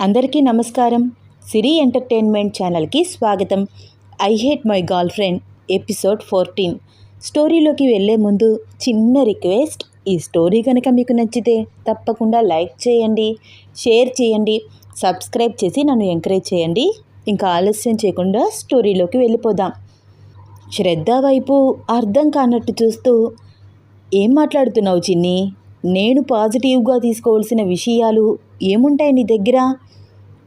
అందరికీ నమస్కారం. సిరి ఎంటర్టైన్మెంట్ ఛానల్కి స్వాగతం. I hate my girlfriend episode fourteen. స్టోరీలోకి వెళ్ళే ముందు చిన్న రిక్వెస్ట్ ఈ స్టోరీ కనుక మీకు నచ్చితే తప్పకుండా లైక్ చేయండి షేర్ చేయండి సబ్స్క్రైబ్ చేసి నన్ను ఎంకరేజ్ చేయండి. ఇంకా ఆలస్యం చేయకుండా స్టోరీలోకి వెళ్ళిపోదాం. శ్రద్ధ వైపు అర్థం కానట్టు చూస్తూ ఏం మాట్లాడుతున్నావు చిన్ని? నేను పాజిటివ్గా తీసుకోవాల్సిన విషయాలు ఏముంటాయి నీ దగ్గర?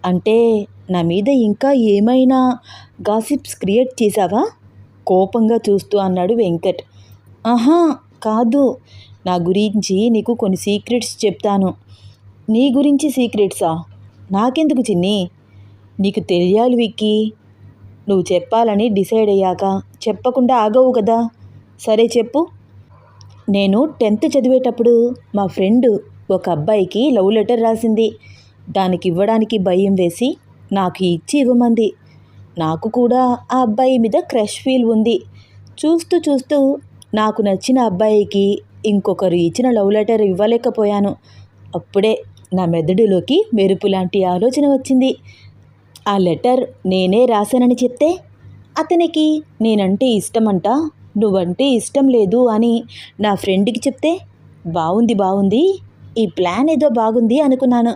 అంటే నా మీద ఇంకా ఏమైనా గాసిప్స్ క్రియేట్ చేశావా? కోపంగా చూస్తూ అన్నాడు వెంకట్. ఆహా కాదు. నా గురించి నీకు కొన్ని సీక్రెట్స్ చెప్తాను. నీ గురించి సీక్రెట్సా? నాకెందుకు చిన్ని? నీకు తెలియాలి విక్కీ. నువ్వు చెప్పాలని డిసైడ్ అయ్యాక చెప్పకుండా ఆగవు కదా. సరే చెప్పు. నేను టెన్త్ చదివేటప్పుడు మా ఫ్రెండ్ ఒక అబ్బాయికి లవ్ లెటర్ రాసింది. దానికి ఇవ్వడానికి భయం వేసి నాకు ఇచ్చి ఇవ్వమంది. నాకు కూడా ఆ అబ్బాయి మీద క్రష్ ఫీల్ ఉంది. చూస్తూ చూస్తూ నాకు నచ్చిన అబ్బాయికి ఇంకొకరు ఇచ్చిన లవ్ లెటర్ ఇవ్వలేకపోయాను. అప్పుడే నా మెదడులోకి మెరుపు లాంటి ఆలోచన వచ్చింది. ఆ లెటర్ నేనే రాశానని చెప్తే అతనికి నేనంటే ఇష్టమంట నువ్వంటే ఇష్టం లేదు అని నా ఫ్రెండ్కి చెప్తే బాగుంది బాగుంది ఈ ప్లాన్ ఏదో బాగుంది అనుకున్నాను.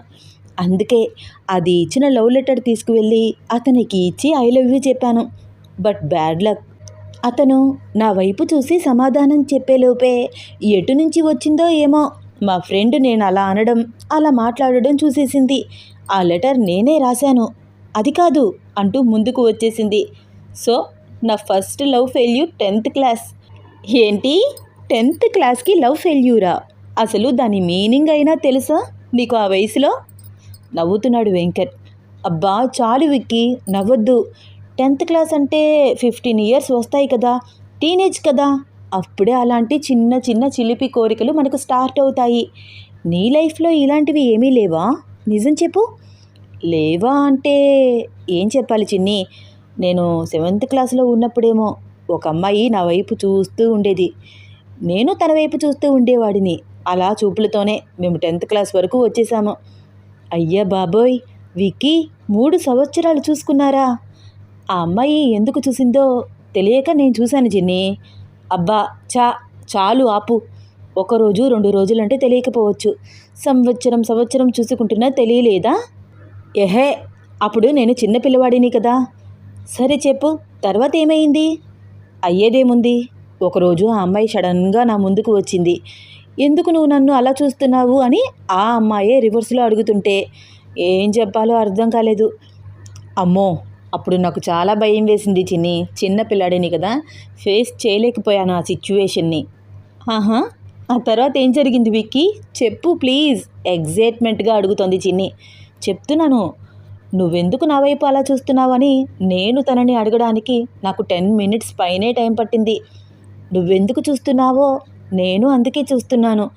అందుకే అది ఇచ్చిన లవ్ లెటర్ తీసుకువెళ్ళి అతనికి ఇచ్చి ఐ లవ్ యూ చెప్పాను. But bad luck. అతను నా వైపు చూసి సమాధానం చెప్పేలోపే ఎటు నుంచి వచ్చిందో ఏమో మా ఫ్రెండ్ నేను అలా అనడం అలా మాట్లాడడం చూసేసింది. ఆ లెటర్ నేనే రాశాను. అది కాదు అంటూ ముందుకు వచ్చేసింది. సో నా first love failure tenth class. ఏంటి? టెన్త్ క్లాస్కి లవ్ ఫెయిల్యూరా? అసలు దాని మీనింగ్ అయినా తెలుసా? నీకు ఆ వయసులో? నవ్వుతున్నాడు వెంకట్. అబ్బా చాలు విక్కి నవ్వద్దు. టెన్త్ క్లాస్ అంటే ఫిఫ్టీన్ ఇయర్స్ వస్తాయి కదా టీనేజ్ కదా. అప్పుడే అలాంటి చిన్న చిన్న చిలిపి కోరికలు మనకు స్టార్ట్ అవుతాయి. నీ లైఫ్లో ఇలాంటివి ఏమీ లేవా? నిజం చెప్పు. లేవా అంటే ఏం చెప్పాలి చిన్ని? నేను సెవెంత్ క్లాస్లో ఉన్నప్పుడేమో ఒక అమ్మాయి నా వైపు చూస్తూ ఉండేది. నేను తన వైపు చూస్తూ ఉండేవాడిని. అలా చూపులతోనే మేము టెన్త్ క్లాస్ వరకు వచ్చేసాము. అయ్యా బాబోయ్! విక్కీ మూడు సంవత్సరాలు చూసుకున్నారా? ఆ అమ్మాయి ఎందుకు చూసిందో తెలియక నేను చూశాను జిన్ని అబ్బా! చా చాలు ఆపు. ఒకరోజు రెండు రోజులంటే తెలియకపోవచ్చు. సంవత్సరం సంవత్సరం చూసుకుంటున్నా తెలియలేదా? ఎహే! అప్పుడు నేను చిన్న పిల్లవాడిని కదా. సరే చెప్పు తర్వాత ఏమైంది? అయ్యేదేముంది? ఒకరోజు ఆ అమ్మాయి సడన్గా నా ముందుకు వచ్చింది. ఎందుకు నువ్వు నన్ను అలా చూస్తున్నావు అని ఆ అమ్మాయే రివర్స్లో అడుగుతుంటే ఏం చెప్పాలో అర్థం కాలేదు. అమ్మో అప్పుడు నాకు చాలా భయం వేసింది చిన్ని. చిన్న పిల్లాడిని కదా ఫేస్ చేయలేకపోయాను ఆ సిచ్యువేషన్ని. ఆహా ఆ తర్వాత ఏం జరిగింది విక్కీ? చెప్పు ప్లీజ్ ఎగ్జైట్మెంట్గా అడుగుతోంది చిన్ని. చెప్తున్నాను నువ్వెందుకు నా వైపు అలా చూస్తున్నావని నేను తనని అడగడానికి నాకు టెన్ మినిట్స్ పైనే టైం పట్టింది. నువ్వెందుకు చూస్తున్నావో నేను అందుకే చూస్తున్నాను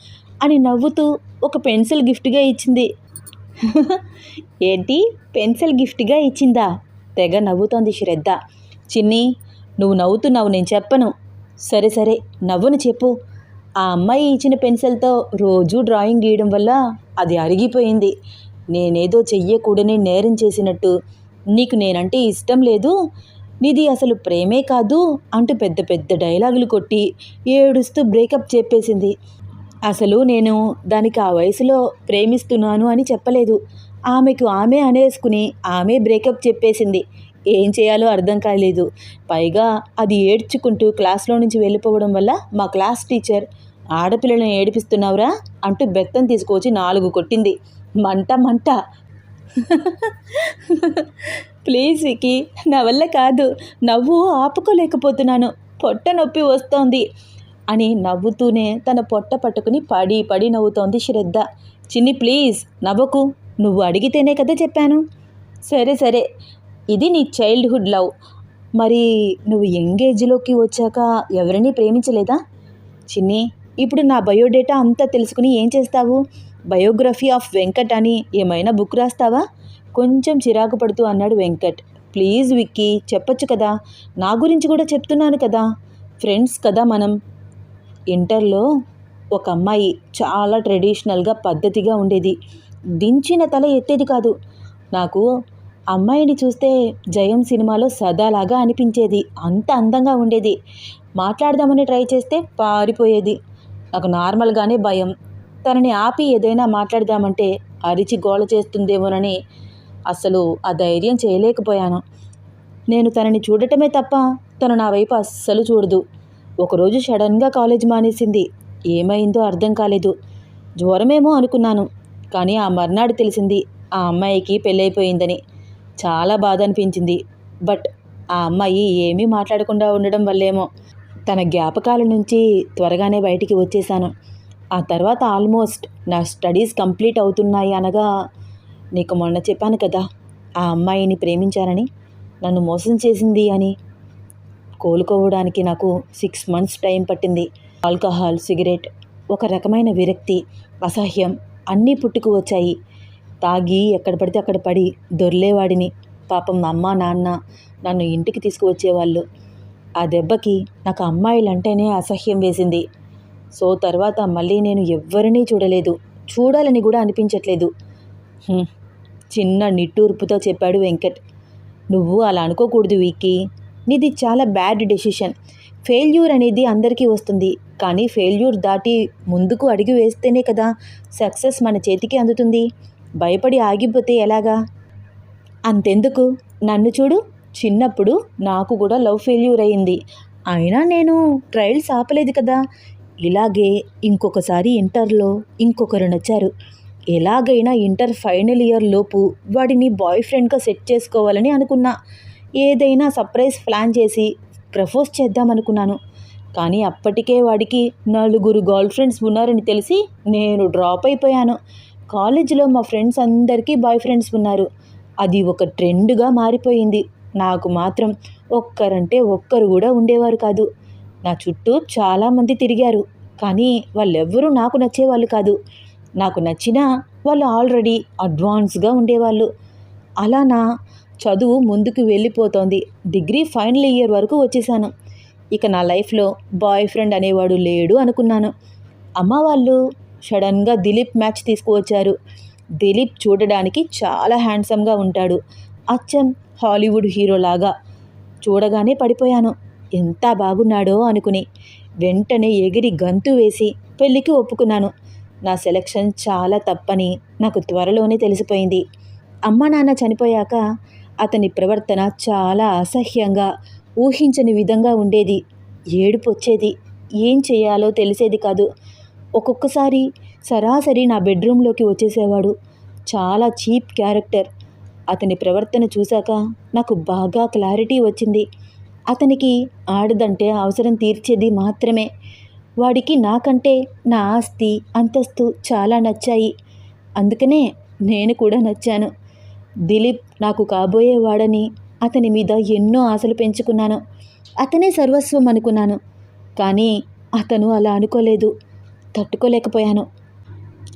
అని నవ్వుతూ ఒక పెన్సిల్ గిఫ్ట్గా ఇచ్చింది. ఏంటి? పెన్సిల్ గిఫ్ట్గా ఇచ్చిందా? తెగ నవ్వుతోంది శ్రద్ధ. చిన్ని నువ్వు నవ్వుతున్నావు నేను చెప్పను. సరే సరే నవ్వును చెప్పు. ఆ అమ్మాయి ఇచ్చిన పెన్సిల్తో రోజూ డ్రాయింగ్ గీయడం వల్ల అది అరిగిపోయింది. నేనేదో చెయ్యకూడని నేరం చేసినట్టు. నీకు నేనంటే ఇష్టం లేదు. నీది అసలు ప్రేమే కాదు అంటూ పెద్ద పెద్ద డైలాగులు కొట్టి ఏడుస్తూ బ్రేకప్ చెప్పేసింది. అసలు నేను దానికి ఆ వయసులో ప్రేమిస్తున్నాను అని చెప్పలేదు. ఆమెకు ఆమె అనేసుకుని ఆమె బ్రేకప్ చెప్పేసింది. ఏం చేయాలో అర్థం కాలేదు. పైగా అది ఏడ్చుకుంటూ క్లాస్లో నుంచి వెళ్ళిపోవడం వల్ల మా క్లాస్ టీచర్ ఆడపిల్లలను ఏడిపిస్తున్నావురా అంటూ బెత్తం తీసుకొచ్చి నాలుగు కొట్టింది. మంట మంట. ప్లీజ్ వికి నా వల్ల కాదు. నవ్వు ఆపుకోలేకపోతున్నాను. పొట్ట నొప్పి వస్తోంది అని నవ్వుతూనే తన పొట్ట పట్టుకుని పడి పడి నవ్వుతోంది శ్రద్ధ. చిన్ని ప్లీజ్ నవ్వకు. నువ్వు అడిగితేనే కదా చెప్పాను. సరే సరే. ఇది నీ చైల్డ్హుడ్ లవ్. మరి నువ్వు యంగేజ్లోకి వచ్చాక ఎవరిని ప్రేమించలేదా? చిన్ని ఇప్పుడు నా బయోడేటా అంతా తెలుసుకుని ఏం చేస్తావు? బయోగ్రఫీ ఆఫ్ వెంకట్ అని ఏమైనా బుక్ రాస్తావా? కొంచెం చిరాకు పడుతూ అన్నాడు వెంకట్. ప్లీజ్ విక్కీ చెప్పొచ్చు కదా. నా గురించి కూడా చెప్తున్నాను కదా. ఫ్రెండ్స్ కదా మనం. ఇంటర్లో ఒక అమ్మాయి చాలా ట్రెడిషనల్గా పద్ధతిగా ఉండేది. దించిన తల ఎత్తేది కాదు. నాకు అమ్మాయిని చూస్తే జయం సినిమాలో సదాలాగా అనిపించేది. అంత అందంగా ఉండేది. మాట్లాడదామని ట్రై చేస్తే పారిపోయేది. నాకు నార్మల్గానే భయం. తనని ఆపి ఏదైనా మాట్లాడదామంటే అరిచి గోల చేస్తుందేమోనని అసలు ఆ ధైర్యం చేయలేకపోయాను. నేను తనని చూడటమే తప్ప తను నా వైపు అస్సలు చూడదు. ఒకరోజు సడన్గా కాలేజ్ మానేసింది. ఏమైందో అర్థం కాలేదు. జ్వరమేమో అనుకున్నాను. కానీ ఆ మర్నాడు తెలిసింది ఆ అమ్మాయికి పెళ్ళైపోయిందని. చాలా బాధ అనిపించింది. బట్ ఆ అమ్మాయి ఏమీ మాట్లాడకుండా ఉండడం వల్లేమో. తన జ్ఞాపకాల నుంచి త్వరగానే బయటికి వచ్చేసాను ఆ తర్వాత ఆల్మోస్ట్ నా స్టడీస్ కంప్లీట్ అవుతున్నాయి అనగా నీకు మొన్న చెప్పాను కదా ఆ అమ్మాయిని ప్రేమించానని నన్ను మోసం చేసింది అని. కోలుకోవడానికి నాకు సిక్స్ మంత్స్ టైం పట్టింది. ఆల్కహాల్ సిగరెట్ ఒక రకమైన విరక్తి అసహ్యం అన్నీ పుట్టుకు వచ్చాయి. తాగి ఎక్కడ పడితే అక్కడ పడి దొర్లేవాడిని. పాపం అమ్మ నాన్న నన్ను ఇంటికి తీసుకువచ్చేవాళ్ళు. ఆ దెబ్బకి నాకు అమ్మాయిలంటేనే అసహ్యం వేసింది. సో తర్వాత మళ్ళీ నేను ఎవ్వరినీ చూడలేదు. చూడాలని కూడా అనిపించట్లేదు. చిన్న నిట్టూర్పుతో చెప్పాడు వెంకట్. నువ్వు అలా అనుకోకూడదు వీక్కి. నీది చాలా బ్యాడ్ డెసిషన్. ఫెయిల్యూర్ అనేది అందరికీ వస్తుంది. కానీ ఫెయిల్యూర్ దాటి ముందుకు అడిగి వేస్తేనే కదా సక్సెస్ మన చేతికి అందుతుంది. భయపడి ఆగిపోతే ఎలాగా? అంతెందుకు? నన్ను చూడు. చిన్నప్పుడు నాకు కూడా లవ్ ఫెయిల్యూర్ అయింది. అయినా నేను ట్రయల్స్ ఆపలేదు కదా. ఇలాగే ఇంకొకసారి ఇంటర్లో ఇంకొకరు నచ్చారు ఎలాగైనా ఇంటర్ ఫైనల్ ఇయర్ లోపు వాడిని బాయ్ ఫ్రెండ్గా సెట్ చేసుకోవాలని అనుకున్నా. ఏదైనా సర్ప్రైజ్ ప్లాన్ చేసి ప్రపోజ్ చేద్దామనుకున్నాను కానీ అప్పటికే వాడికి నలుగురు గర్ల్ ఫ్రెండ్స్ ఉన్నారని తెలిసి నేను డ్రాప్ అయిపోయాను. కాలేజీలో మా ఫ్రెండ్స్ అందరికీ బాయ్ ఫ్రెండ్స్ ఉన్నారు. అది ఒక ట్రెండ్గా మారిపోయింది. నాకు మాత్రం ఒక్కరంటే ఒక్కరు కూడా ఉండేవారు కాదు. నా చుట్టూ చాలామంది తిరిగారు. కానీ వాళ్ళెవ్వరూ నాకు నచ్చేవాళ్ళు కాదు. నాకు నచ్చినా వాళ్ళు ఆల్రెడీ అడ్వాన్స్గా ఉండేవాళ్ళు. అలా నా చదువు ముందుకు వెళ్ళిపోతోంది. డిగ్రీ ఫైనల్ ఇయర్ వరకు వచ్చేసాను. ఇక నా లైఫ్లో బాయ్ ఫ్రెండ్ అనేవాడు లేడు అనుకున్నాను. అమ్మ వాళ్ళు సడన్గా దిలీప్ మ్యాచ్ తీసుకువచ్చారు. దిలీప్ చూడడానికి చాలా హ్యాండ్సమ్గా ఉంటాడు. అచ్చం హాలీవుడ్ హీరోలాగా చూడగానే పడిపోయాను. ఎంత బాగున్నాడో అనుకుని వెంటనే ఎగిరి గంతు వేసి పెళ్ళికి ఒప్పుకున్నాను. నా సెలక్షన్ చాలా తప్పని నాకు త్వరలోనే తెలిసిపోయింది. అమ్మ నాన్న చనిపోయాక అతని ప్రవర్తన చాలా అసహ్యంగా ఊహించని విధంగా ఉండేది. ఏడుపు వచ్చేది. ఏం చేయాలో తెలిసేది కాదు. ఒక్కొక్కసారి సరాసరి నా బెడ్రూమ్లోకి వచ్చేసేవాడు. చాలా చీప్ క్యారెక్టర్. అతని ప్రవర్తన చూశాక నాకు బాగా క్లారిటీ వచ్చింది. అతనికి ఆడదంటే అవసరం తీర్చేది మాత్రమే. వాడికి నాకంటే నా ఆస్తి అంతస్తు చాలా నచ్చాయి. అందుకనే నేను కూడా నచ్చాను. దిలీప్ నాకు కాబోయేవాడని అతని మీద ఎన్నో ఆశలు పెంచుకున్నాను. అతనే సర్వస్వం అనుకున్నాను. కానీ అతను అలా అనుకోలేదు. తట్టుకోలేకపోయాను.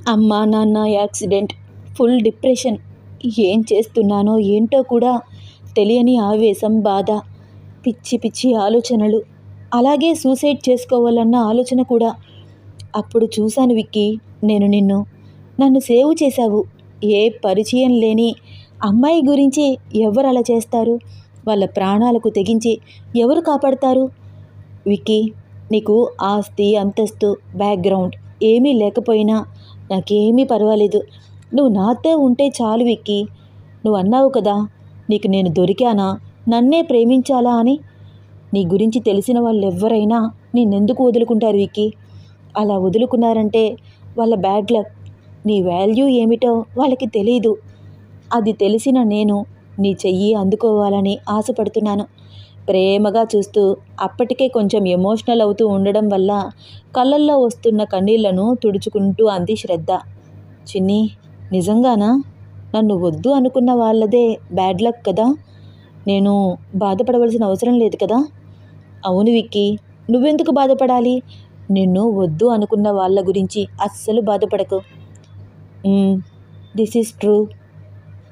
అమ్మ నాన్న యాక్సిడెంట్. Full depression. ఏం చేస్తున్నానో ఏంటో కూడా తెలియని ఆవేశం బాధ పిచ్చి పిచ్చి ఆలోచనలు. అలాగే సూసైడ్ చేసుకోవాలన్న ఆలోచన కూడా. అప్పుడు చూశాను విక్కీ నేను నిన్ను. నన్ను సేవ్ చేశావు. ఏ పరిచయం లేని అమ్మాయి గురించి ఎవరు అలా చేస్తారు? వాళ్ళ ప్రాణాలకు తెగించి ఎవరు కాపాడతారు? విక్కీ నీకు ఆస్తి అంతస్తు బ్యాక్గ్రౌండ్ ఏమీ లేకపోయినా నాకేమీ పర్వాలేదు. నువ్వు నాతో ఉంటే చాలు విక్కి. నువ్వు అన్నావు కదా నీకు నేను దొరికానా? నన్నే ప్రేమించాలా అని? నీ గురించి తెలిసిన వాళ్ళు ఎవరైనా నిన్నెందుకు వదులుకుంటారు విక్కి? అలా వదులుకున్నారంటే వాళ్ళ బ్యాడ్ లక్ నీ వాల్యూ ఏమిటో వాళ్ళకి తెలియదు అది తెలిసిన నేను నీ చెయ్యి అందుకోవాలని ఆశపడుతున్నాను. ప్రేమగా చూస్తూ అప్పటికే కొంచెం ఎమోషనల్ అవుతూ ఉండడం వల్ల కళ్ళల్లో వస్తున్న కన్నీళ్ళను తుడుచుకుంటూ అంది శ్రద్ధ. చిన్ని నిజంగానా? నన్ను వద్దు అనుకున్న వాళ్ళదే బ్యాడ్ లక్ కదా? నేను బాధపడవలసిన అవసరం లేదు కదా? అవును విక్కీ నువ్వెందుకు బాధపడాలి? నిన్ను వద్దు అనుకున్న వాళ్ళ గురించి అస్సలు బాధపడకు. This is true.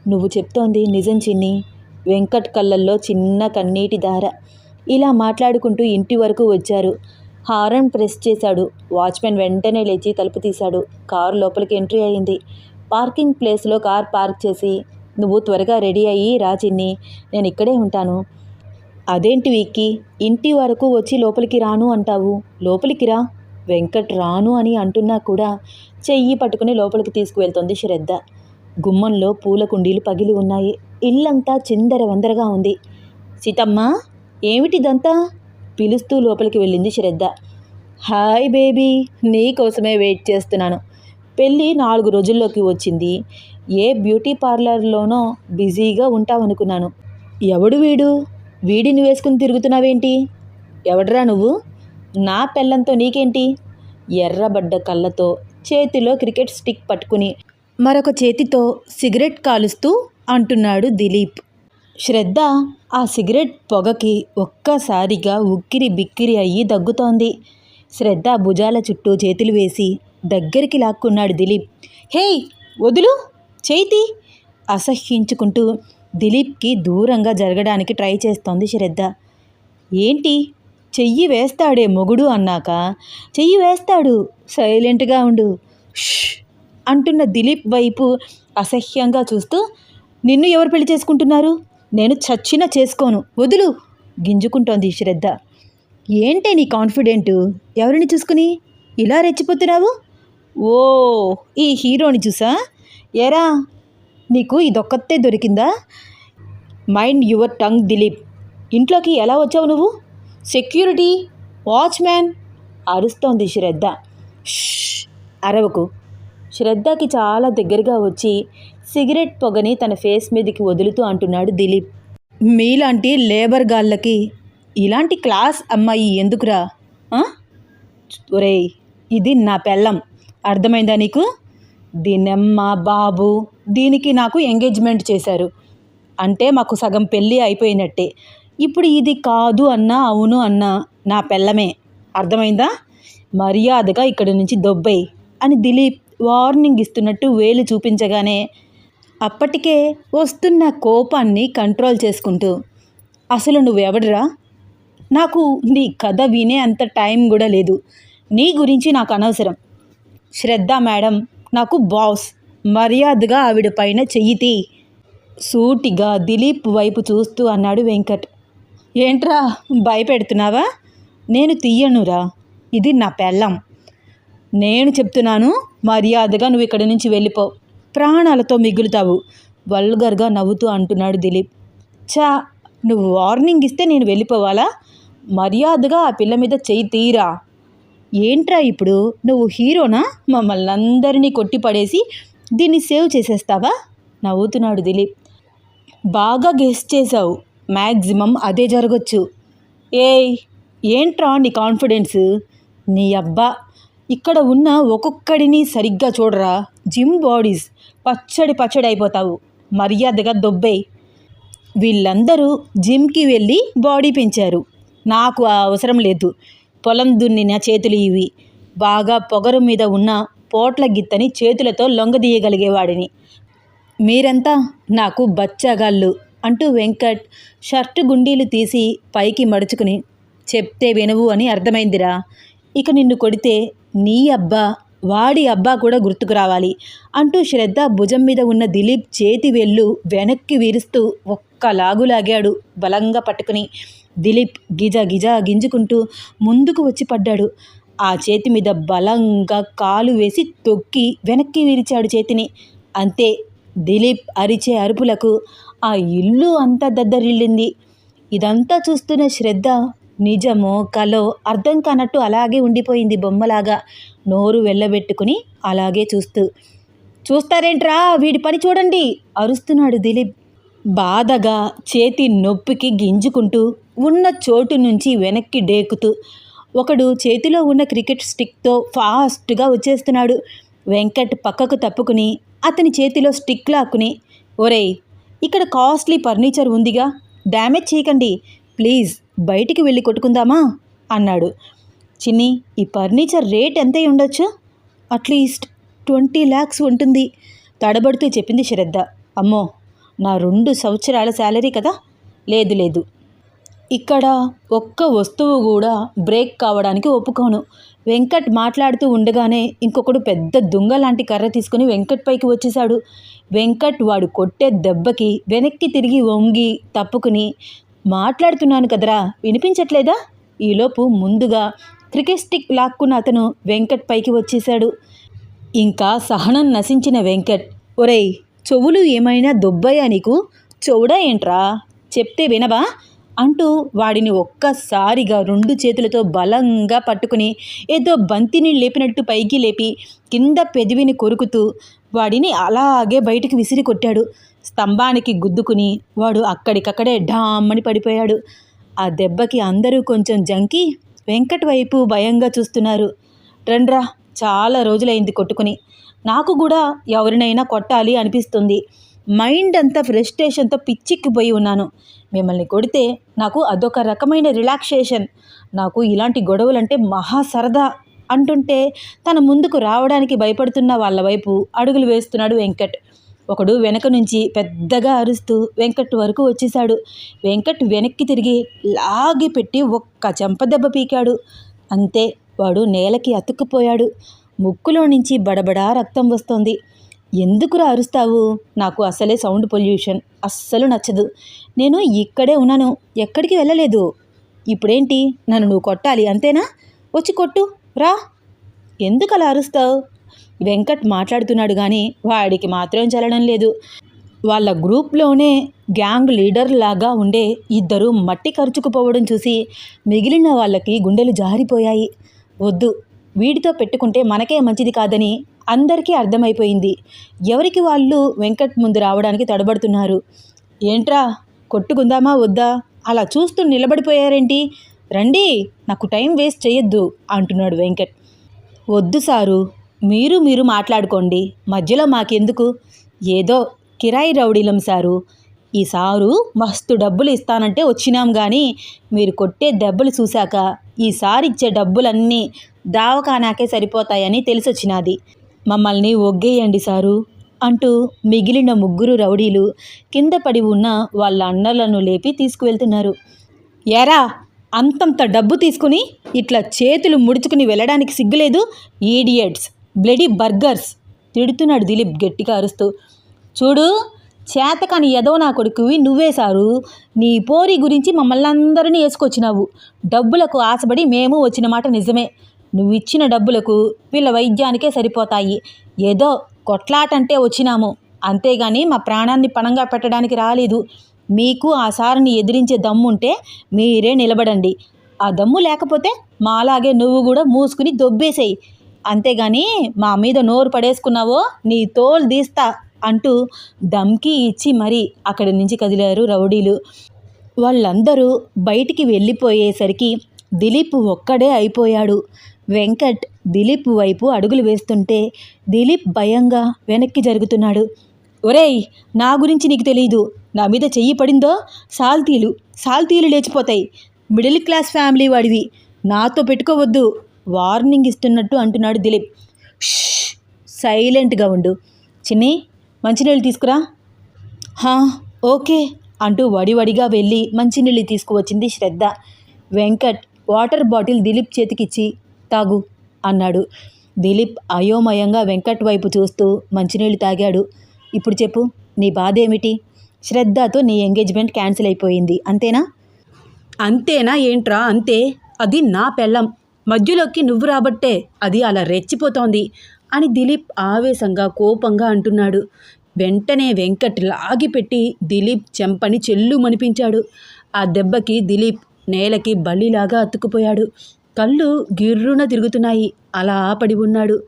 నువ్వు చెప్తోంది నిజం చిన్ని. వెంకట్ కళ్ళల్లో చిన్న కన్నీటి దార ఇలా మాట్లాడుకుంటూ ఇంటి వరకు వచ్చారు. హారన్ ప్రెస్ చేశాడు. వాచ్మెన్ వెంటనే లేచి తలుపు తీశాడు. కారు లోపలికి ఎంట్రీ అయింది. పార్కింగ్ ప్లేస్లో కార్ పార్క్ చేసి నువ్వు త్వరగా రెడీ అయ్యి రాచిన్ని నేను ఇక్కడే ఉంటాను. అదేంటి విక్కి ఇంటి వరకు వచ్చి లోపలికి రాను అంటావు? లోపలికి రా. వెంకట్ రాను అని అంటున్నా కూడా చెయ్యి పట్టుకుని లోపలికి తీసుకువెళ్తోంది శ్రద్ధ. గుమ్మంలో పూల కుండీలు పగిలి ఉన్నాయి. ఇల్లంతా చిందర వందరగా ఉంది. సీతమ్మ ఏమిటిదంతా? పిలుస్తూ లోపలికి వెళ్ళింది శ్రద్ధ. హాయ్ బేబీ నీ కోసమే వెయిట్ చేస్తున్నాను. పెళ్ళి నాలుగు రోజుల్లోకి వచ్చింది. ఏ బ్యూటీ పార్లర్లోనో బిజీగా ఉంటావనుకున్నాను. ఎవడు వీడు? వీడిని వేసుకుని తిరుగుతున్నావేంటి? ఎవడరా నువ్వు? నా పెళ్ళంతో నీకేంటి? ఎర్రబడ్డ కళ్ళతో చేతిలో క్రికెట్ స్టిక్ పట్టుకుని మరొక చేతితో సిగరెట్ కాలుస్తూ అంటున్నాడు దిలీప్. శ్రద్ధ ఆ సిగరెట్ పొగకి ఒక్కసారిగా ఉక్కిరి బిక్కిరి అయ్యి దగ్గుతోంది. శ్రద్ధ భుజాల చుట్టూ చేతులు వేసి దగ్గరికి లాక్కున్నాడు దిలీప్. హేయ్ వదులు చేతి అసహ్యించుకుంటూ దిలీప్కి దూరంగా జరగడానికి ట్రై చేస్తోంది శ్రద్ధ ఏంటి చెయ్యి వేస్తాడే మొగుడు అన్నాక? చెయ్యి వేస్తాడు సైలెంట్గా ఉండు. ష్ అంటున్న దిలీప్ వైపు అసహ్యంగా చూస్తూ నిన్ను ఎవరు పెళ్ళి చేసుకుంటున్నారు? నేను చచ్చినా చేసుకోను. వదులు గింజుకుంటోంది శ్రద్ధ ఏంటే నీ కాన్ఫిడెంటు? ఎవరిని చూసుకుని? ఇలా రెచ్చిపోతున్నావు? ఓ ఈ హీరోని చూసా? ఎరా నీకు ఇదొక్కతే దొరికిందా? Mind your tongue Dilip. ఇంట్లోకి ఎలా వచ్చావు నువ్వు? సెక్యూరిటీ వాచ్మ్యాన్ అరుస్తోంది శ్రద్ధ. అరవకు. శ్రద్ధకి చాలా దగ్గరగా వచ్చి సిగరెట్ పొగని తన ఫేస్ మీదకి వదులుతూ అంటున్నాడు దిలీప్. మీలాంటి లేబర్ గాళ్ళకి ఇలాంటి క్లాస్ అమ్మాయి ఎందుకురా? ఒరేయ్ ఇది నా పెళ్ళం. అర్థమైందా నీకు? దీనమ్మ బాబు దీనికి నాకు ఎంగేజ్మెంట్ చేశారు. అంటే మాకు సగం పెళ్ళి అయిపోయినట్టే. ఇప్పుడు ఇది కాదు అన్నా అవును అన్నా నా పెళ్ళమే. అర్థమైందా? మర్యాదగా ఇక్కడి నుంచి దొబ్బై అని దిలీప్ వార్నింగ్ ఇస్తున్నట్టు వేలు చూపించగానే అప్పటికే వస్తున్న కోపాన్ని కంట్రోల్ చేసుకుంటూ అసలు నువ్వెవడరా? నాకు నీ కథ వినే అంత టైం కూడా లేదు. నీ గురించి నాకు అనవసరం. శ్రద్ధ మేడం నాకు బాస్ మర్యాదగా ఆవిడ పైన చెయ్యితి సూటిగా దిలీప్ వైపు చూస్తూ అన్నాడు వెంకట్. ఏంట్రా భయపెడుతున్నావా? నేను తీయనురా ఇది నా పెళ్ళం. నేను చెప్తున్నాను మర్యాదగా నువ్వు ఇక్కడి నుంచి వెళ్ళిపో. ప్రాణాలతో మిగులుతావు వల్గర్గా నవ్వుతూ అంటున్నాడు దిలీప్. చా నువ్వు వార్నింగ్ ఇస్తే నేను వెళ్ళిపోవాలా? మర్యాదగా ఆ పిల్ల మీద చెయ్యి తీరా. ఏంట్రా ఇప్పుడు? నువ్వు హీరోనా? మమ్మల్ని అందరినీ కొట్టిపడేసి దీన్ని సేవ్ చేసేస్తావా? నవ్వుతున్నాడు దిలీప్. బాగా గెస్ట్ చేసావు మ్యాక్సిమం అదే జరగచ్చు. ఏయ్ ఏంట్రా నీ కాన్ఫిడెన్స్? నీ అబ్బా ఇక్కడ ఉన్న ఒక్కొక్కడిని సరిగ్గా చూడరా? జిమ్ బాడీస్ పచ్చడి పచ్చడి అయిపోతావు. మర్యాదగా దొబ్బే వీళ్ళందరూ జిమ్కి వెళ్ళి బాడీ పెంచారు. నాకు ఆ అవసరం లేదు. పొలం దున్నిన చేతులు ఇవి. బాగా పొగరు మీద ఉన్న పోట్ల గిత్తని చేతులతో లొంగదీయగలిగేవాడిని. మీరంతా నాకు బచ్చగాళ్ళు అంటూ వెంకట్ షర్టు గుండీలు తీసి పైకి మడుచుకుని చెప్తే వినవు అని అర్థమైందిరా. ఇక నిన్ను కొడితే నీ అబ్బా వాడి అబ్బా కూడా గుర్తుకు రావాలి అంటూ శ్రద్ధ భుజం మీద ఉన్న దిలీప్ చేతి వెళ్ళు వెనక్కి విరుస్తూ ఒక్క లాగు లాగాడు బలంగా పట్టుకుని దిలీప్ గిజ గిజ గింజుకుంటూ ముందుకు వచ్చి పడ్డాడు. ఆ చేతి మీద బలంగా కాలు వేసి తొక్కి వెనక్కి విరిచాడు చేతిని. అంతే దిలీప్ అరిచే అరుపులకు ఆ ఇల్లు అంతా దద్దరిల్లింది. ఇదంతా చూస్తున్న శ్రద్ధ నిజమో కలో అర్థం కానట్టు అలాగే ఉండిపోయింది బొమ్మలాగా నోరు వెళ్ళబెట్టుకుని అలాగే చూస్తూ. చూస్తారేంట్రా వీడి పని చూడండి అరుస్తున్నాడు దిలీప్. బాధగా చేతి నొప్పికి గింజుకుంటూ ఉన్న చోటు నుంచి వెనక్కి డేకుతూ ఒకడు చేతిలో ఉన్న క్రికెట్ స్టిక్తో ఫాస్ట్గా వచ్చేస్తున్నాడు. వెంకట్ పక్కకు తప్పుకుని అతని చేతిలో స్టిక్ లాక్కుని ఒరేయ్ ఇక్కడ కాస్ట్లీ ఫర్నిచర్ ఉందిగా డ్యామేజ్ చేయకండి ప్లీజ్ బయటికి వెళ్ళి కొట్టుకుందామా? అన్నాడు. చిన్ని ఈ ఫర్నిచర్ రేట్ ఎంత ఉండొచ్చు? అట్లీస్ట్ ట్వంటీ ల్యాక్స్ ఉంటుంది తడబడుతూ చెప్పింది శ్రద్ధ. అమ్మో నా రెండు సంవత్సరాల శాలరీ కదా? లేదు లేదు ఇక్కడ ఒక్క వస్తువు కూడా బ్రేక్ కావడానికి ఒప్పుకోను. వెంకట్ మాట్లాడుతూ ఉండగానే ఇంకొకడు పెద్ద దుంగ లాంటి కర్ర తీసుకుని వెంకట్ పైకి వచ్చేశాడు. వెంకట్ వాడు కొట్టే దెబ్బకి వెనక్కి తిరిగి వంగి తప్పుకుని మాట్లాడుతున్నాను కదరా వినిపించట్లేదా? ఈలోపు ముందుగా క్రికెట్ స్టిక్ లాక్కున్న అతను వెంకట్ పైకి వచ్చేశాడు. ఇంకా సహనం నశించిన వెంకట్ ఒరేయ్ చెవులు ఏమైనా దొబ్బయ్యా నీకు? చెవుడా ఏంట్రా? చెప్తే వినవా? అంటూ వాడిని ఒక్కసారిగా రెండు చేతులతో బలంగా పట్టుకుని ఏదో బంతిని లేపినట్టు పైకి లేపి కింద పెదివిని కొరుకుతూ వాడిని అలాగే బయటికి విసిరి కొట్టాడు. స్తంభానికి గుద్దుకుని వాడు అక్కడికక్కడే ఢామ్మని పడిపోయాడు. ఆ దెబ్బకి అందరూ కొంచెం జంకి వెంకట్ వైపు భయంగా చూస్తున్నారు. రండ్రా చాలా రోజులైంది కొట్టుకుని. నాకు కూడా ఎవరినైనా కొట్టాలి అనిపిస్తుంది. మైండ్ అంతా ఫ్రస్ట్రేషన్తో పిచ్చిక్కిపోయి ఉన్నాను. మిమ్మల్ని కొడితే నాకు అదొక రకమైన రిలాక్సేషన్. నాకు ఇలాంటి గొడవలంటే మహా సరదా అంటుంటే తన ముందుకు రావడానికి భయపడుతున్న వాళ్ళ వైపు అడుగులు వేస్తున్నాడు వెంకట్. ఒకడు వెనక నుంచి పెద్దగా అరుస్తూ వెంకట్ వరకు వచ్చేశాడు. వెంకట్ వెనక్కి తిరిగి లాగి పెట్టి ఒక్క చెంపదెబ్బ పీకాడు. అంతే వాడు నేలకి అతుక్కుపోయాడు. ముక్కులో నుంచి బడబడా రక్తం వస్తోంది. ఎందుకురా అరుస్తావు? నాకు అసలే సౌండ్ పొల్యూషన్. అస్సలు నచ్చదు. నేను ఇక్కడే ఉన్నాను. ఎక్కడికి వెళ్ళలేదు. ఇప్పుడేంటి? నన్ను నువ్వు కొట్టాలి అంతేనా? వచ్చి కొట్టు. రా. ఎందుకు అలా అరుస్తావు? వెంకట్ మాట్లాడుతున్నాడు కానీ వాడికి మాత్రం చలనం లేదు. వాళ్ళ గ్రూప్లోనే గ్యాంగ్ లీడర్ లాగా ఉండే ఇద్దరు మట్టి ఖర్చుకుపోవడం చూసి మిగిలిన వాళ్ళకి గుండెలు జారిపోయాయి. వద్దు. వీడితో పెట్టుకుంటే మనకే మంచిది కాదని అందరికీ అర్థమైపోయింది. ఎవరికి వాళ్ళు వెంకట్ ముందు రావడానికి తడబడుతున్నారు? ఏంట్రా కొట్టుకుందామా వద్దా? అలా చూస్తూ నిలబడిపోయారేంటి? రండి నాకు టైం వేస్ట్ చేయొద్దు అంటున్నాడు వెంకట్. వద్దు సారు మీరు మీరు మాట్లాడుకోండి మధ్యలో మాకెందుకు? ఏదో కిరాయి రౌడీలం సారు. ఈ సారు మస్తు డబ్బులు ఇస్తానంటే వచ్చినాం కానీ మీరు కొట్టే దెబ్బలు చూశాక ఈసారి ఇచ్చే డబ్బులన్నీ దావకానాకే సరిపోతాయని తెలిసొచ్చినాది. మమ్మల్ని ఒగ్గేయండి సారు అంటూ మిగిలిన ముగ్గురు రౌడీలు కింద పడి ఉన్న వాళ్ళ అన్నలను లేపి తీసుకువెళ్తున్నారు. ఎరా అంతంత డబ్బు తీసుకుని ఇట్లా చేతులు ముడుచుకుని వెళ్ళడానికి సిగ్గులేదు? ఈడియట్స్ బ్లడీ బర్గర్స్ తిడుతున్నాడు దిలీప్ గట్టిగా అరుస్తూ. చూడు చేతకాని ఎదవ నా కొడుకువి నువ్వే సారు. నీ పోరి గురించి మమ్మల్ని అందరినీ వేసుకొచ్చినావు డబ్బులకు ఆశపడి మేము వచ్చిన మాట నిజమే. నువ్వు ఇచ్చిన డబ్బులకు వీళ్ళ వైద్యానికే సరిపోతాయి. ఏదో కొట్లాటంటే వచ్చినాము. అంతేగాని మా ప్రాణాన్ని పణంగా పెట్టడానికి రాలేదు. మీకు ఆ సారిని ఎదిరించే దమ్ముంటే మీరే నిలబడండి. ఆ దమ్ము లేకపోతే మా అలాగే నువ్వు కూడా మూసుకుని దొబ్బేసేయి. అంతేగాని మా మీద నోరు పడేసుకున్నావో నీ తోలు తీస్తా అంటూ దమ్కి ఇచ్చి మరీ అక్కడి నుంచి కదిలారు రౌడీలు. వాళ్ళందరూ బయటికి వెళ్ళిపోయేసరికి దిలీప్ ఒక్కడే అయిపోయాడు. వెంకట్ దిలీప్ వైపు అడుగులు వేస్తుంటే దిలీప్ భయంగా వెనక్కి జరుగుతున్నాడు. ఒరేయ్ నా గురించి నీకు తెలియదు నా మీద చెయ్యి పడిందో? సాల్తీలు సాల్తీలు లేచిపోతాయి. మిడిల్ క్లాస్ ఫ్యామిలీ వాడివి. నాతో పెట్టుకోవద్దు. వార్నింగ్ ఇస్తున్నట్టు అంటున్నాడు దిలీప్. సైలెంట్గా ఉండు. చిన్ని మంచినీళ్ళు తీసుకురా. హా ఓకే అంటూ వడివడిగా వెళ్ళి మంచినీళ్ళు తీసుకువచ్చింది శ్రద్ధ. వెంకట్ వాటర్ బాటిల్ దిలీప్ చేతికిచ్చి తాగు అన్నాడు. దిలీప్ అయోమయంగా వెంకట్ వైపు చూస్తూ మంచినీళ్ళు తాగాడు. ఇప్పుడు చెప్పు నీ బాధ ఏమిటి? శ్రద్ధతో నీ ఎంగేజ్మెంట్ క్యాన్సిల్ అయిపోయింది అంతేనా? అంతేనా ఏంట్రా అంతే? అది నా పెళ్ళం. మధ్యలోకి నువ్వు రాబట్టే అది అలా రెచ్చిపోతోంది అని దిలీప్ ఆవేశంగా కోపంగా అంటున్నాడు. వెంటనే వెంకట్ లాగిపెట్టి దిలీప్ చెంపని చెల్లు మనిపించాడు. ఆ దెబ్బకి దిలీప్ నేలకి బల్లిలాగా అతుక్కుపోయాడు. కళ్ళు గిర్రున తిరుగుతున్నాయి. అలా పడి ఉన్నాడు.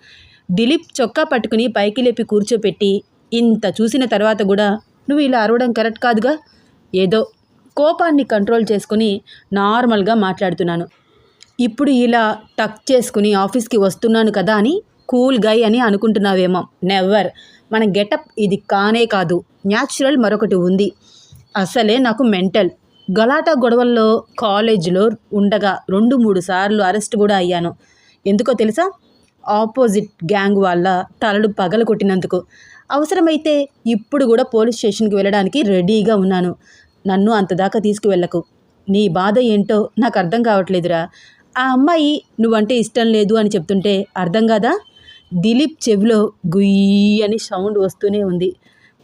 దిలీప్ చొక్కా పట్టుకుని పైకి లేపి కూర్చోపెట్టి ఇంత చూసిన తర్వాత కూడా నువ్వు ఇలా అరవడం కరెక్ట్ కాదుగా? ఏదో కోపాన్ని కంట్రోల్ చేసుకుని నార్మల్గా మాట్లాడుతున్నాను. ఇప్పుడు ఇలా టక్ చేసుకుని ఆఫీస్కి వస్తున్నాను కదా అని కూల్ గై అని అనుకుంటున్నావేమో. నెవర్. మన గెటప్ ఇది కానే కాదు. న్యాచురల్ మరొకటి ఉంది. అసలే నాకు మెంటల్. గలాటా గొడవల్లో కాలేజీలో ఉండగా రెండు మూడు సార్లు అరెస్ట్ కూడా అయ్యాను. ఎందుకో తెలుసా? ఆపోజిట్ గ్యాంగ్ వాళ్ళ తలలు పగల కొట్టినందుకు. అవసరమైతే ఇప్పుడు కూడా పోలీస్ స్టేషన్కి వెళ్ళడానికి రెడీగా ఉన్నాను. నన్ను అంతదాకా తీసుకువెళ్ళకు. నీ బాధ ఏంటో నాకు అర్థం కావట్లేదురా. ఆ అమ్మాయి నువ్వంటే ఇష్టం లేదు అని చెప్తుంటే అర్థం కాదా? దిలీప్ చెవిలో గుయ్యి అని సౌండ్ వస్తూనే ఉంది.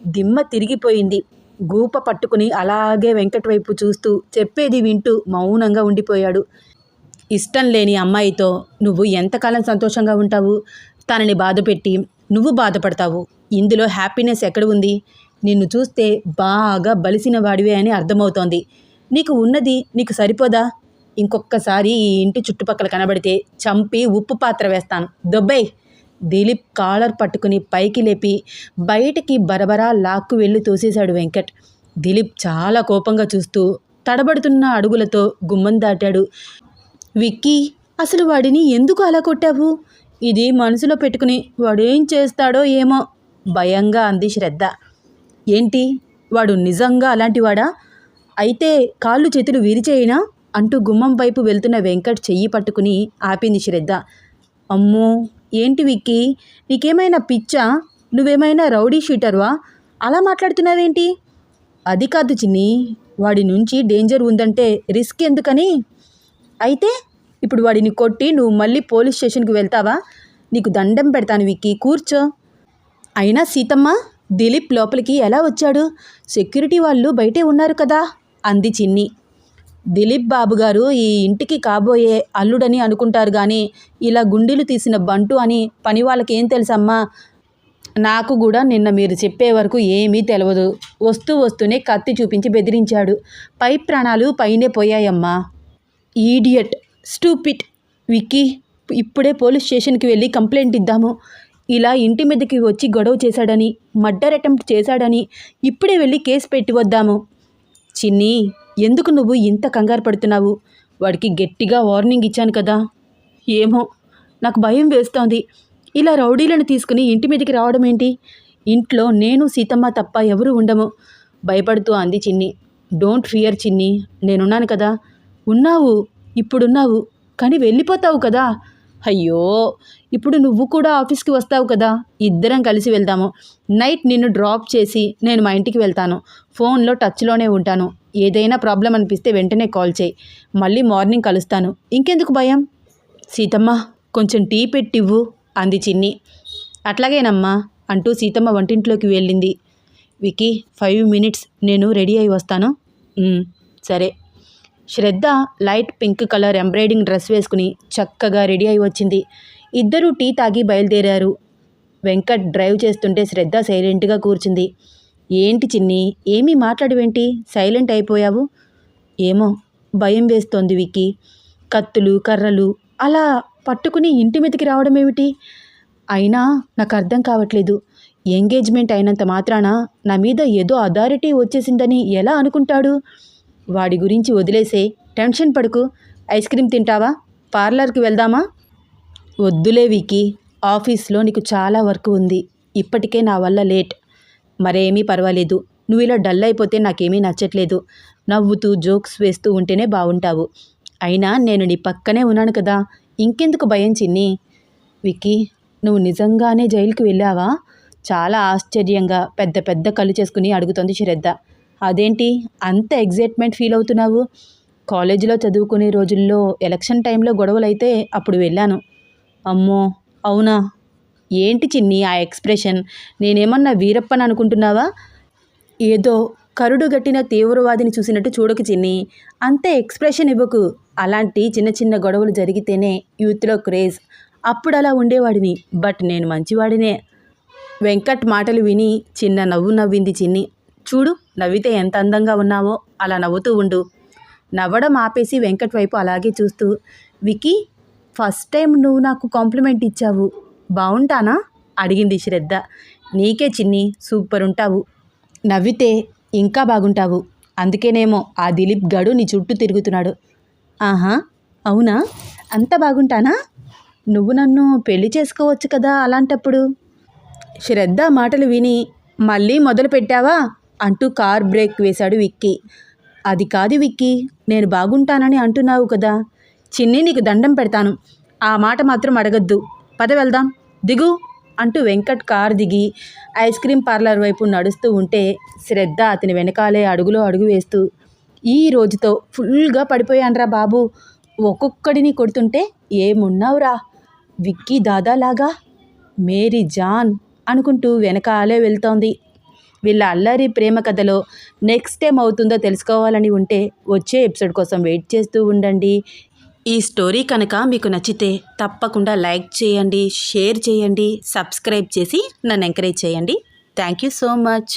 దిమ్మ తిరిగిపోయింది. గూప పట్టుకుని అలాగే వెంకట్ వైపు చూస్తూ చెప్పేది వింటూ మౌనంగా ఉండిపోయాడు. ఇష్టం లేని అమ్మాయితో నువ్వు ఎంతకాలం సంతోషంగా ఉంటావు? తనని బాధపెట్టి నువ్వు బాధపడతావు. ఇందులో హ్యాపీనెస్ ఎక్కడ ఉంది? నిన్ను చూస్తే బాగా బలిసిన వాడివే అని అర్థమవుతోంది. నీకు ఉన్నది నీకు సరిపోదా? ఇంకొక్కసారి ఈ ఇంటి చుట్టుపక్కల కనబడితే చంపి ఉప్పు పాత్ర వేస్తాను. దొబ్బై దిలీప్ కాలర్ పట్టుకుని పైకి లేపి బయటికి బరబరా లాక్కు వెళ్ళి తోసేశాడు వెంకట్. దిలీప్ చాలా కోపంగా చూస్తూ తడబడుతున్న అడుగులతో గుమ్మం దాటాడు. విక్కీ అసలు వాడిని ఎందుకు అలా కొట్టావు? ఇది మనసులో పెట్టుకుని వాడేం చేస్తాడో ఏమో భయంగా అంది శ్రద్ధ. ఏంటి? వాడు నిజంగా అలాంటివాడా అయితే కాళ్ళు చేతులు విరిచేయినా? అంటూ గుమ్మం వైపు వెళ్తున్న వెంకట్ చెయ్యి పట్టుకుని ఆపింది శ్రద్ధ. అమ్మో! ఏంటి విక్కీ? నీకేమైనా పిచ్చా? నువ్వేమైనా రౌడీ షూటర్వా? అలా మాట్లాడుతున్నావేంటి? అది కాదు చిన్ని. వాడి నుంచి డేంజర్ ఉందంటే రిస్క్ ఎందుకని? అయితే ఇప్పుడు వాడిని కొట్టి నువ్వు మళ్ళీ పోలీస్ స్టేషన్కి వెళ్తావా? నీకు దండం పెడతాను విక్కీ. కూర్చో. అయినా సీతమ్మ దిలీప్ లోపలికి ఎలా వచ్చాడు? సెక్యూరిటీ వాళ్ళు బయటే ఉన్నారు కదా? అంది చిన్ని. దిలీప్ బాబు గారు ఈ ఇంటికి కాబోయే అల్లుడని అనుకుంటారు కానీ ఇలా గుండీలు తీసిన బంటు అని పని వాళ్ళకి ఏం తెలుసమ్మా? నాకు కూడా నిన్న మీరు చెప్పే వరకు ఏమీ తెలియదు వస్తూ వస్తూనే కత్తి చూపించి బెదిరించాడు. పై ప్రాణాలు పైనే పోయాయమ్మా. ఈడియట్ స్టూపిట్ విక్కీ ఇప్పుడే పోలీస్ స్టేషన్కి వెళ్ళి కంప్లైంట్ ఇద్దాము. ఇలా ఇంటి మీదకి వచ్చి గొడవ చేశాడని మర్డర్ అటెంప్ట్ చేశాడని ఇప్పుడే వెళ్ళి కేసు పెట్టి వద్దాము. చిన్ని ఎందుకు నువ్వు ఇంత కంగారు పడుతున్నావు? వాడికి గట్టిగా వార్నింగ్ ఇచ్చాను కదా. ఏమో నాకు భయం వేస్తోంది. ఇలా రౌడీలను తీసుకుని ఇంటి మీదకి రావడం ఏంటి? ఇంట్లో నేను సీతమ్మ తప్ప ఎవరు ఉండము. భయపడుతూ అంది చిన్ని. డోంట్ ఫియర్ చిన్ని నేనున్నాను కదా. ఉన్నావు ఇప్పుడున్నావు కానీ వెళ్ళిపోతావు కదా. అయ్యో ఇప్పుడు నువ్వు కూడా ఆఫీస్కి వస్తావు కదా. ఇద్దరం కలిసి వెళ్దాము. నైట్ నిన్ను డ్రాప్ చేసి నేను మా ఇంటికి వెళ్తాను. ఫోన్లో టచ్లోనే ఉంటాను. ఏదైనా ప్రాబ్లం అనిపిస్తే వెంటనే కాల్ చేయి. మళ్ళీ మార్నింగ్ కలుస్తాను. ఇంకెందుకు భయం? సీతమ్మ కొంచెం టీ పెట్టివ్వు అంది చిన్ని. అట్లాగేనమ్మా అంటూ సీతమ్మ వంటింట్లోకి వెళ్ళింది. వికీ ఫైవ్ మినిట్స్ నేను రెడీ అయి వస్తాను. సరే. Shraddha light pink colour embroidering dress వేసుకుని చక్కగా రెడీ అయి వచ్చింది. ఇద్దరూ టీ తాగి బయలుదేరారు. వెంకట్ డ్రైవ్ చేస్తుంటే శ్రద్ధ సైలెంట్గా కూర్చుంది. ఏంటి చిన్ని? ఏమీ మాట్లాడవేంటి? సైలెంట్ అయిపోయావు? ఏమో భయం వేస్తోంది వికి కత్తులు కర్రలు అలా పట్టుకుని ఇంటి మీదకి రావడం ఏమిటి అయినా నాకు అర్థం కావట్లేదు. ఎంగేజ్మెంట్ అయినంత మాత్రాన నా మీద ఏదో అథారిటీ వచ్చేసిందని ఎలా అనుకుంటాడు? వాడి గురించి వదిలేసే టెన్షన్ పడుకు. ఐస్ క్రీమ్ తింటావా? పార్లర్కి వెళ్దామా? వద్దులే వికి ఆఫీస్లో నీకు చాలా వర్క్ ఉంది. ఇప్పటికే నా వల్ల లేట్. మరేమీ పర్వాలేదు. నువ్వు ఇలా డల్ అయిపోతే నాకేమీ నచ్చట్లేదు. నవ్వుతూ జోక్స్ వేస్తూ ఉంటేనే బాగుంటావు అయినా నేను నీ పక్కనే ఉన్నాను కదా. ఇంకెందుకు భయం చిన్ని? విక్కీ నువ్వు నిజంగానే జైలుకి వెళ్ళావా? చాలా ఆశ్చర్యంగా పెద్ద పెద్ద కళ్ళు చేసుకుని అడుగుతోంది శ్రద్ధ అదేంటి? అంత ఎగ్జైట్మెంట్ ఫీల్ అవుతున్నావు? కాలేజీలో చదువుకునే రోజుల్లో ఎలక్షన్ టైంలో గొడవలైతే అప్పుడు వెళ్ళాను. అమ్మో! అవునా? ఏంటి చిన్ని ఆ ఎక్స్ప్రెషన్? నేనేమన్నా వీరప్పని అనుకుంటున్నావా? ఏదో కరుడుగట్టిన తీవ్రవాదిని చూసినట్టు చూడకు చిన్ని. అంతే ఎక్స్ప్రెషన్ ఇవ్వకు. అలాంటి చిన్న చిన్న గొడవలు జరిగితేనే యూత్లో క్రేజ్. అప్పుడు అలా ఉండేవాడిని. బట్ నేను మంచివాడినే. వెంకట్ మాటలు విని చిన్న నవ్వు నవ్వింది చిన్ని. చూడు నవ్వితే ఎంత అందంగా ఉన్నావో అలా నవ్వుతూ ఉండు. నవ్వడం ఆపేసి వెంకట్ వైపు అలాగే చూస్తూ వికీ ఫస్ట్ టైం నువ్వు నాకు కాంప్లిమెంట్ ఇచ్చావు. బాగుంటానా అడిగింది శ్రద్ధ. నీకే చిన్ని సూపర్ ఉంటావు నవ్వితే ఇంకా బాగుంటావు. అందుకేనేమో ఆ దిలీప్ గడు నీ చుట్టూ తిరుగుతున్నాడు. ఆహా అవునా? అంత బాగుంటానా? నువ్వు నన్ను పెళ్ళి చేసుకోవచ్చు కదా అలాంటప్పుడు? శ్రద్ధ మాటలు విని మళ్ళీ మొదలు పెట్టావా? అంటూ కార్ బ్రేక్ వేశాడు విక్కీ. అది కాదు విక్కీ నేను బాగుంటానని అంటున్నావు కదా. చిన్ని నీకు దండం పెడతాను. ఆ మాట మాత్రం అడగద్దు. పద వెళ్దాం. దిగు అంటూ వెంకట్ కార్ దిగి ఐస్ క్రీమ్ పార్లర్ వైపు నడుస్తూ ఉంటే శ్రద్ధ అతని వెనకాలే అడుగులో అడుగు వేస్తూ ఈ రోజుతో ఫుల్గా పడిపోయానురా బాబు. ఒక్కొక్కడిని కొడుతుంటే ఏమున్నావురా? విక్కీ దాదాలాగా మేరీ జాన్ అనుకుంటూ వెనకాలే వెళ్తోంది. వీళ్ళ అల్లరి ప్రేమ కథలో నెక్స్ట్ టైం అవుతుందో తెలుసుకోవాలని ఉంటే వచ్చే ఎపిసోడ్ కోసం వెయిట్ చేస్తూ ఉండండి. ఈ స్టోరీ కనుక మీకు నచ్చితే తప్పకుండా లైక్ చేయండి షేర్ చేయండి సబ్స్క్రైబ్ చేసి నన్ను ఎంకరేజ్ చేయండి. Thank you so much.